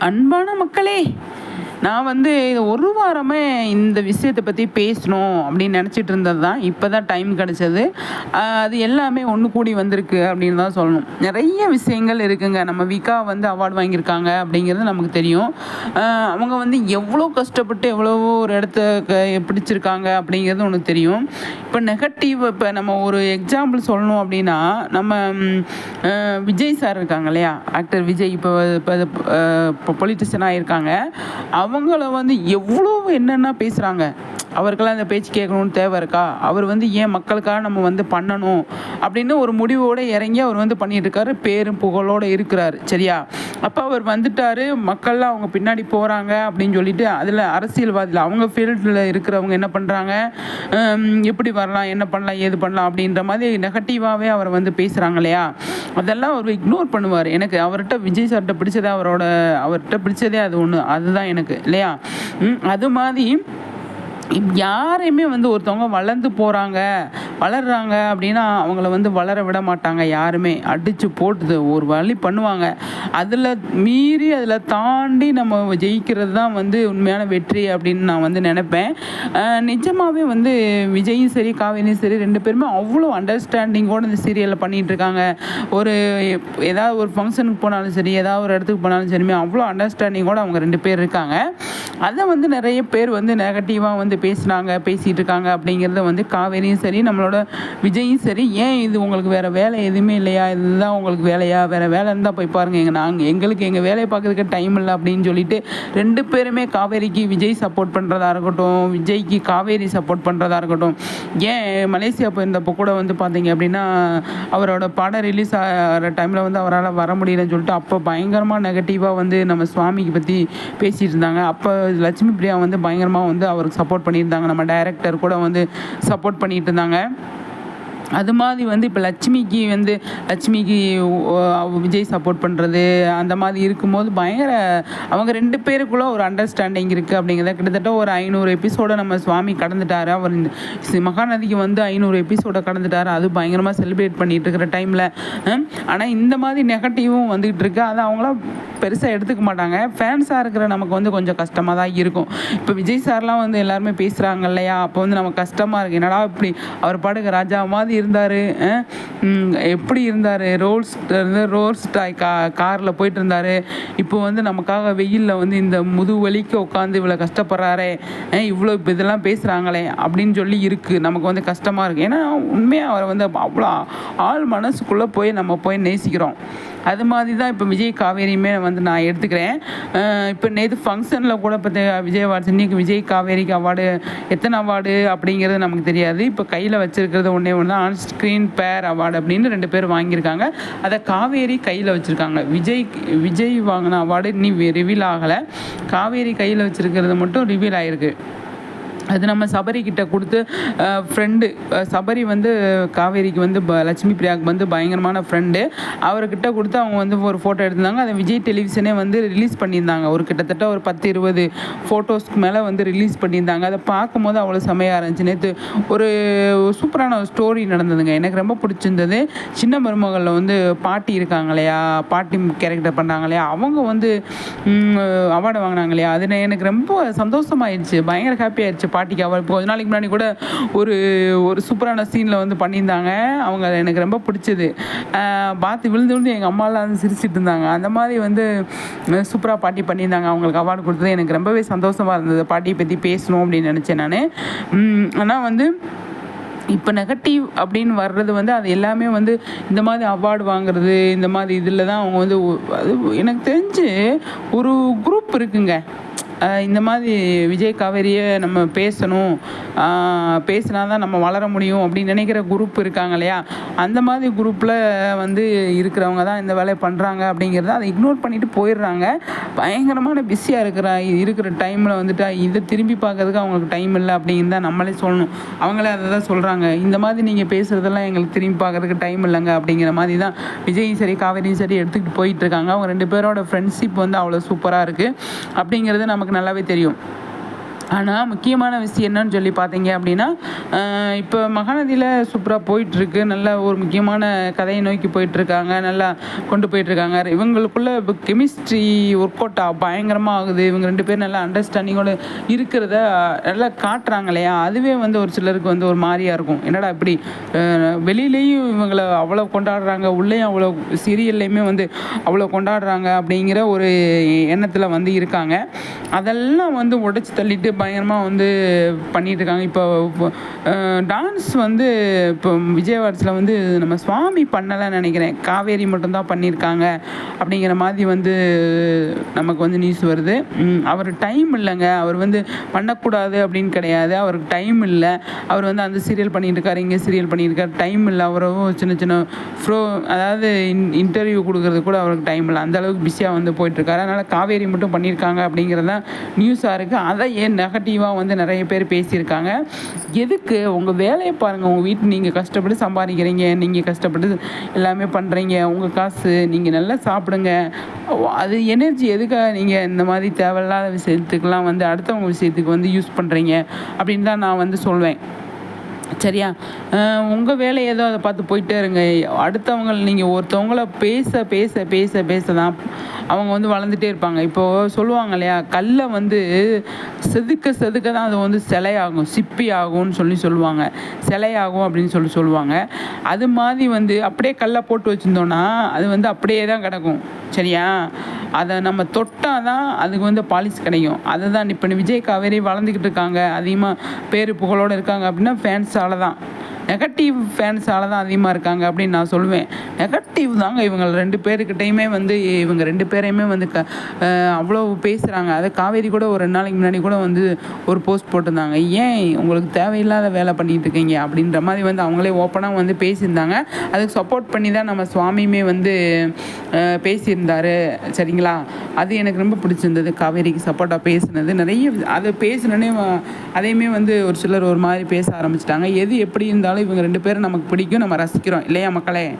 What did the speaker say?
அன்பான மக்களே நான் வந்து ஒரு வாரமே இந்த விஷயத்தை பற்றி பேசணும் அப்படின்னு நினச்சிட்டு இருந்தது தான் இப்போ தான் டைம் கிடச்சது அது எல்லாமே ஒன்று கூடி வந்திருக்கு அப்படின்னு தான் சொல்லணும். நிறைய விஷயங்கள் இருக்குங்க. நம்ம விகா வந்து அவார்டு வாங்கியிருக்காங்க அப்படிங்கிறது நமக்கு தெரியும். அவங்க வந்து எவ்வளோ கஷ்டப்பட்டு எவ்வளோ ஒரு இடத்த பிடிச்சிருக்காங்க அப்படிங்கிறது ஒன்று தெரியும். இப்போ நெகட்டிவ் இப்போ நம்ம ஒரு எக்ஸாம்பிள் சொல்லணும் அப்படின்னா நம்ம விஜய் சார் இருக்காங்க இல்லையா? ஆக்டர் விஜய் இப்போ இப்போ பொலிட்டிஷியனாக இருக்காங்க அவங்கள வந்து எவ்வளோ என்னென்ன பேசுகிறாங்க அவருக்கெல்லாம் அந்த பேச்சு கேட்கணும்னு தேவை இருக்கா? அவர் வந்து ஏன் மக்களுக்காக நம்ம வந்து பண்ணணும்? அப்படின்னு ஒரு முடிவோடு இறங்கி அவர் வந்து பண்ணிகிட்டு இருக்காரு. பேரும் புகழோடு இருக்கிறாரு. சரியா? அப்போ அவர் வந்துட்டாரு. மக்கள்லாம் அவங்க பின்னாடி போகிறாங்க அப்படின்னு சொல்லிட்டு அதில் அரசியல்வாதியில் அவங்க ஃபீல்டில் இருக்கிறவங்க என்ன பண்ணுறாங்க எப்படி வரலாம்? என்ன பண்ணலாம்? ஏது பண்ணலாம்? அப்படின்ற மாதிரி நெகட்டிவாகவே அவர் வந்து பேசுகிறாங்க இல்லையா? அதெல்லாம் அவர் இக்னோர் பண்ணுவார். எனக்கு அவர்கிட்ட விஜய் சார்கிட்ட பிடிச்சதே அவரோட அவர்கிட்ட பிடிச்சதே அது ஒன்று அதுதான் எனக்கு. இல்லையா? அது மாதிரி யாரையுமே வந்து ஒருத்தவங்க வளர்ந்து போகிறாங்க வளர்கிறாங்க அப்படின்னா அவங்கள வந்து வளர விட மாட்டாங்க யாருமே. அடித்து போட்டுது ஒரு வழி பண்ணுவாங்க. அதில் மீறி அதில் தாண்டி நம்ம ஜெயிக்கிறது தான் வந்து உண்மையான வெற்றி அப்படின்னு நான் வந்து நினைப்பேன். நிஜமாகவே வந்து விஜயும் சரி காவேரியும் சரி ரெண்டு பேருமே அவ்வளோ அண்டர்ஸ்டாண்டிங்கோடு இந்த சீரியலில் பண்ணிகிட்டு இருக்காங்க. ஒரு ஏதாவது ஒரு ஃபங்க்ஷனுக்கு போனாலும் சரி ஏதாவது ஒரு இடத்துக்கு போனாலும் சரிமே அவ்வளோ அண்டர்ஸ்டாண்டிங்கோடு அவங்க ரெண்டு பேர் இருக்காங்க. அதை வந்து நிறைய பேர் வந்து நெகட்டிவாக வந்து பேசுனாங்க பேசிகிட்டு இருக்காங்க அப்படிங்கிறத வந்து காவேரியும் சரி நம்மளோட விஜயும் சரி. ஏன் இது உங்களுக்கு வேறு வேலை எதுவுமே இல்லையா? இதுதான் உங்களுக்கு வேலையா? வேறு வேலை இருந்தால் போய் பாருங்கள் எங்கள் நாங்கள் எங்களுக்கு எங்கள் வேலையை பார்க்கறதுக்கு டைம் இல்லை அப்படின்னு சொல்லிட்டு ரெண்டு பேருமே காவேரிக்கு விஜய் சப்போர்ட் பண்ணுறதா இருக்கட்டும் விஜய்க்கு காவேரி சப்போர்ட் பண்ணுறதா இருக்கட்டும். ஏன் மலேசியா போயிருந்தப்போ கூட வந்து பார்த்தீங்க அப்படின்னா அவரோட படம் ரிலீஸ் ஆகிற டைமில் வந்து அவரால் வர முடியலன்னு சொல்லிட்டு அப்போ பயங்கரமாக நெகட்டிவாக வந்து நம்ம சுவாமிக்கு பற்றி பேசிகிட்டு இருந்தாங்க. அப்போ லட்சுமி பிரியா வந்து பயங்கரமாக வந்து அவருக்கு சப்போர்ட் பண்ணியிருந்தாங்க. நம்ம டைரக்டர் கூட வந்து சப்போர்ட் பண்ணிட்டு இருந்தாங்க. அது மாதிரி வந்து இப்போ லட்சுமிக்கு வந்து லட்சுமிக்கு விஜய் சப்போர்ட் பண்ணுறது அந்த மாதிரி இருக்கும்போது பயங்கர அவங்க ரெண்டு பேருக்குள்ள ஒரு அண்டர்ஸ்டாண்டிங் இருக்குது அப்படிங்கிறத கிட்டத்தட்ட ஒரு ஐநூறு எபிசோடை நம்ம சுவாமி கடந்துட்டார். அவர் மகாநதிக்கு வந்து ஐநூறு எபிசோடை கடந்துட்டாரு. அது பயங்கரமாக செலிப்ரேட் பண்ணிகிட்டு இருக்கிற டைமில் ஆனால் இந்த மாதிரி நெகட்டிவும் வந்துகிட்டு இருக்கு. அதை அவங்களாம் பெருசாக எடுத்துக்க மாட்டாங்க. ஃபேன்ஸாக இருக்கிற நமக்கு வந்து கொஞ்சம் கஷ்டமாக தான் இருக்கும். இப்போ விஜய் சார்லாம் வந்து எல்லாருமே பேசுகிறாங்க இல்லையா? அப்போ வந்து நமக்கு கஷ்டமாக இருக்குது என்னடா இப்படி அவர் பாடுக்கு ராஜா மாதிரி இருந்தார் எப்படி இருந்தார்? ரோல்ஸ் ரோல்ஸ் டாய் கா காரில் போயிட்டு இருந்தார் இப்போ வந்து நமக்காக வெயிலில் வந்து இந்த முதுகு வலிக்கு உட்காந்து இவ்வளோ கஷ்டப்படுறாரே இவ்வளோ இப்போ இதெல்லாம் பேசுகிறாங்களே அப்படின்னு சொல்லி இருக்குது நமக்கு வந்து கஷ்டமாக இருக்குது ஏன்னா உண்மையாக அவரை வந்து அவ்வளோ ஆள் மனசுக்குள்ளே போய் நம்ம போய் நேசிக்கிறோம். அது மாதிரி தான் இப்போ விஜய் காவேரியுமே வந்து நான் எடுத்துக்கிறேன். இப்போ நேற்று ஃபங்க்ஷனில் கூட பார்த்து விஜய் அவார்ட்ஸ் இன்னைக்கு விஜய் காவேரிக்கு அவார்டு எத்தனை அவார்டு அப்படிங்கிறது நமக்கு தெரியாது. இப்போ கையில் வச்சுருக்கிறது ஒன்றே ஒன்று தான் ஆன் ஸ்க்ரீன் பேர் அவார்டு அப்படின்னு ரெண்டு பேர் வாங்கியிருக்காங்க. அதை காவேரி கையில் வச்சுருக்காங்க. விஜய் விஜய் வாங்கின அவார்டு இன்னும் ரிவீல் ஆகலை. காவேரி கையில் வச்சுருக்கிறது மட்டும் ரிவீல் ஆகிருக்கு அது நம்ம சபரி கொடுத்து ஃப்ரெண்டு சபரி வந்து காவேரிக்கு வந்து ப- லட்சுமி பிரியாவுக்கு வந்து பயங்கரமான ஃப்ரெண்டு அவர்கிட்ட கொடுத்து அவங்க வந்து ஒரு ஃபோட்டோ எடுத்திருந்தாங்க. அதை விஜய் டெலிவிஷனே வந்து ரிலீஸ் பண்ணியிருந்தாங்க. ஒரு கிட்டத்தட்ட ஒரு பத்து இருபது ஃபோட்டோஸ்க்கு மேலே வந்து ரிலீஸ் பண்ணியிருந்தாங்க. அதை பார்க்கும்போது அவ்வளோ செமையாக இருந்துச்சு. நேற்று ஒரு சூப்பரான ஒரு ஸ்டோரி நடந்ததுங்க. எனக்கு ரொம்ப பிடிச்சிருந்தது. சின்ன மருமகளில் வந்து பாட்டி இருக்காங்க இல்லையா? பாட்டி கேரக்டர் பண்ணாங்க இல்லையா? அவங்க வந்து அவார்டு வாங்கினாங்க இல்லையா? அது எனக்கு ரொம்ப சந்தோஷமாயிடுச்சு பயங்கர ஹாப்பி ஆயிடுச்சு பாட்டிக்கு அவள் இப்போ கொஞ்ச நாளைக்கு முன்னாடி கூட ஒரு ஒரு சூப்பரான சீனில் வந்து பண்ணியிருந்தாங்க. அவங்க அது எனக்கு ரொம்ப பிடிச்சது. பார்த்து விழுந்து விழுந்து எங்கள் அம்மாலாம் வந்து சிரிச்சிட்டு இருந்தாங்க. அந்த மாதிரி வந்து சூப்பராக பாட்டி பண்ணியிருந்தாங்க. அவங்களுக்கு அவார்டு கொடுத்தது. எனக்கு ரொம்பவே சந்தோஷமாக இருந்தது. பாட்டியை பற்றி பேசணும் அப்படின்னு நினச்சேன் நான். ஆனால் வந்து இப்போ நெகட்டிவ் அப்படின்னு வர்றது வந்து அது எல்லாமே வந்து இந்த மாதிரி அவார்டு வாங்குறது இந்த மாதிரி இதில் தான் அவங்க வந்து அது எனக்கு தெரிஞ்சு ஒரு குரூப் இருக்குங்க. இந்த மாதிரி விஜய் காவேரியை நம்ம பேசணும். பேசினா தான் நம்ம வளர முடியும் அப்படின்னு நினைக்கிற குரூப் இருக்காங்க இல்லையா? அந்த மாதிரி குரூப்பில் வந்து இருக்கிறவங்க தான் இந்த வேலையை பண்ணுறாங்க அப்படிங்கிறத அதை இக்னோர் பண்ணிட்டு போயிடுறாங்க. பயங்கரமான பிஸியாக இருக்கிற இருக்கிற டைமில் வந்துட்டு இதை திரும்பி பார்க்கறதுக்கு அவங்களுக்கு டைம் இல்லை அப்படின்னு தான் நம்மளே சொல்லணும். அவங்களே அதை தான் சொல்கிறாங்க இந்த மாதிரி நீங்கள் பேசுகிறதெல்லாம் எங்களுக்கு திரும்பி பார்க்கறதுக்கு டைம் இல்லைங்க அப்படிங்கிற மாதிரி தான் விஜயும் சரி காவேரியும் சரி எடுத்துக்கிட்டு போயிட்டு இருக்காங்க. அவங்க ரெண்டு பேரோட ஃப்ரெண்ட்ஷிப் வந்து அவ்வளோ சூப்பராக இருக்குது அப்படிங்கிறது நமக்கு நல்லாவே தெரியும் ஆனால் முக்கியமான விஷயம் என்னன்னு சொல்லி பார்த்தீங்க அப்படின்னா இப்போ மகாநதியில் சூப்பராக போயிட்டுருக்கு. நல்ல ஒரு முக்கியமான கதையை நோக்கி போயிட்டுருக்காங்க. நல்லா கொண்டு போயிட்டுருக்காங்க. இவங்களுக்குள்ள இப்போ கெமிஸ்ட்ரி ஒர்க் அவுட் பயங்கரமாக ஆகுது. இவங்க ரெண்டு பேரும் நல்லா அண்டர்ஸ்டாண்டிங்கோட இருக்கிறத நல்லா காட்டுறாங்க இல்லையா? அதுவே வந்து ஒரு சிலருக்கு வந்து ஒரு மாதிரியாக இருக்கும். என்னடா இப்படி வெளியிலேயும் இவங்களை அவ்வளோ கொண்டாடுறாங்க உள்ளேயும் அவ்வளோ சீரியல்லையுமே வந்து அவ்வளோ கொண்டாடுறாங்க அப்படிங்கிற ஒரு எண்ணத்தில் வந்து இருக்காங்க. அதெல்லாம் வந்து உடைச்சி தள்ளிட்டு பயங்கரமாக வந்து பண்ணிகிட்ருக்காங்க இப்போ டான்ஸ் வந்து இப்போ விஜயவாடத்தில் வந்து நம்ம சுவாமி பண்ணலைன்னு நினைக்கிறேன். காவேரி மட்டும்தான் பண்ணியிருக்காங்க அப்படிங்கிற மாதிரி வந்து நமக்கு வந்து நியூஸ் வருது. அவர் டைம் இல்லைங்க. அவர் வந்து பண்ணக்கூடாது அப்படின்னு கிடையாது. அவருக்கு டைம் இல்லை. அவர் வந்து அந்த சீரியல் பண்ணிட்டு இருக்காரு இங்கே சீரியல் பண்ணியிருக்காரு டைம் இல்லை. அவரும் சின்ன சின்ன ஃப்ரோ அதாவது இன் இன்டர்வியூ கொடுக்கறது கூட அவருக்கு டைம் இல்லை. அந்த அளவுக்கு பிஸியாக வந்து போயிட்டுருக்காரு. அதனால் காவேரி மட்டும் பண்ணியிருக்காங்க அப்படிங்கிறது தான் நியூஸாக இருக்குது அதை ஏன் நெகட்டிவாக வந்து நிறைய பேர் பேசியிருக்காங்க. எதுக்கு? உங்கள் வேலையை பாருங்கள் உங்கள் வீட்டு நீங்கள் கஷ்டப்பட்டு சம்பாதிக்கிறீங்க. நீங்கள் கஷ்டப்பட்டு எல்லாமே பண்ணுறீங்க உங்கள் காசு நீங்கள் நல்லா சாப்பிடுங்க. அது எனர்ஜி எதுக்காக நீங்கள் இந்த மாதிரி தேவையில்லாத விஷயத்துக்கெலாம் வந்து அடுத்தவங்க விஷயத்துக்கு வந்து யூஸ் பண்ணுறீங்க அப்படின்னு தான் நான் வந்து சொல்வேன். சரியா? உங்கள் வேலை ஏதோ அதை பார்த்து போயிட்டே இருங்க. அடுத்தவங்க நீங்கள் ஒருத்தவங்கள பேச பேச பேச பேச தான் அவங்க வந்து வளர்ந்துட்டே இருப்பாங்க. இப்போது சொல்லுவாங்க இல்லையா கல்லை வந்து செதுக்க செதுக்க தான் அது வந்து சிலையாகும் சிப்பி ஆகும்னு சொல்லி சொல்லுவாங்க. சிலையாகும் அப்படின்னு சொல்லி சொல்லுவாங்க. அது மாதிரி வந்து அப்படியே கல்லை போட்டு வச்சுருந்தோன்னா அது வந்து அப்படியே தான் கிடக்கும். சரியா? அதை நம்ம தொட்டால் தான் அதுக்கு வந்து பாலிஸ் கிடைக்கும். அதுதான் இப்போ விஜய் காவேரி வளர்ந்துக்கிட்டு இருக்காங்க. அதிகமாக பேர் புகழோடு இருக்காங்க அப்படின்னா ஃபேன்ஸால் தான் நெகட்டிவ் ஃபேன்ஸால் தான் அதிகமாக இருக்காங்க அப்படின்னு நான் சொல்லுவேன் நெகட்டிவ் தாங்க இவங்க ரெண்டு பேருக்கிட்டையுமே வந்து இவங்க ரெண்டு பேரையுமே வந்து க அவ்வளோ பேசுகிறாங்க அது காவேரி கூட ஒரு ரெண்டு நாளைக்கு முன்னாடி கூட வந்து ஒரு போஸ்ட் போட்டிருந்தாங்க. ஏன் உங்களுக்கு தேவையில்லாத வேலை பண்ணிகிட்டு இருக்கீங்க? அப்படின்ற மாதிரி வந்து அவங்களே ஓப்பனாக வந்து பேசியிருந்தாங்க. அதுக்கு சப்போர்ட் பண்ணி தான் நம்ம சுவாமியுமே வந்து பேசியிருந்தாரு. சரிங்களா? அது எனக்கு ரொம்ப பிடிச்சிருந்தது. காவேரிக்கு சப்போர்ட்டாக பேசினது. நிறைய அது பேசினோடனே அதையுமே வந்து ஒரு சிலர் ஒரு மாதிரி பேச ஆரம்பிச்சிட்டாங்க. எது எப்படி இருந்தாலும் இவங்க ரெண்டு பேரும் நமக்கு பிடிக்கும். நம்ம ரசிக்கிறோம். இல்லையா மக்களே?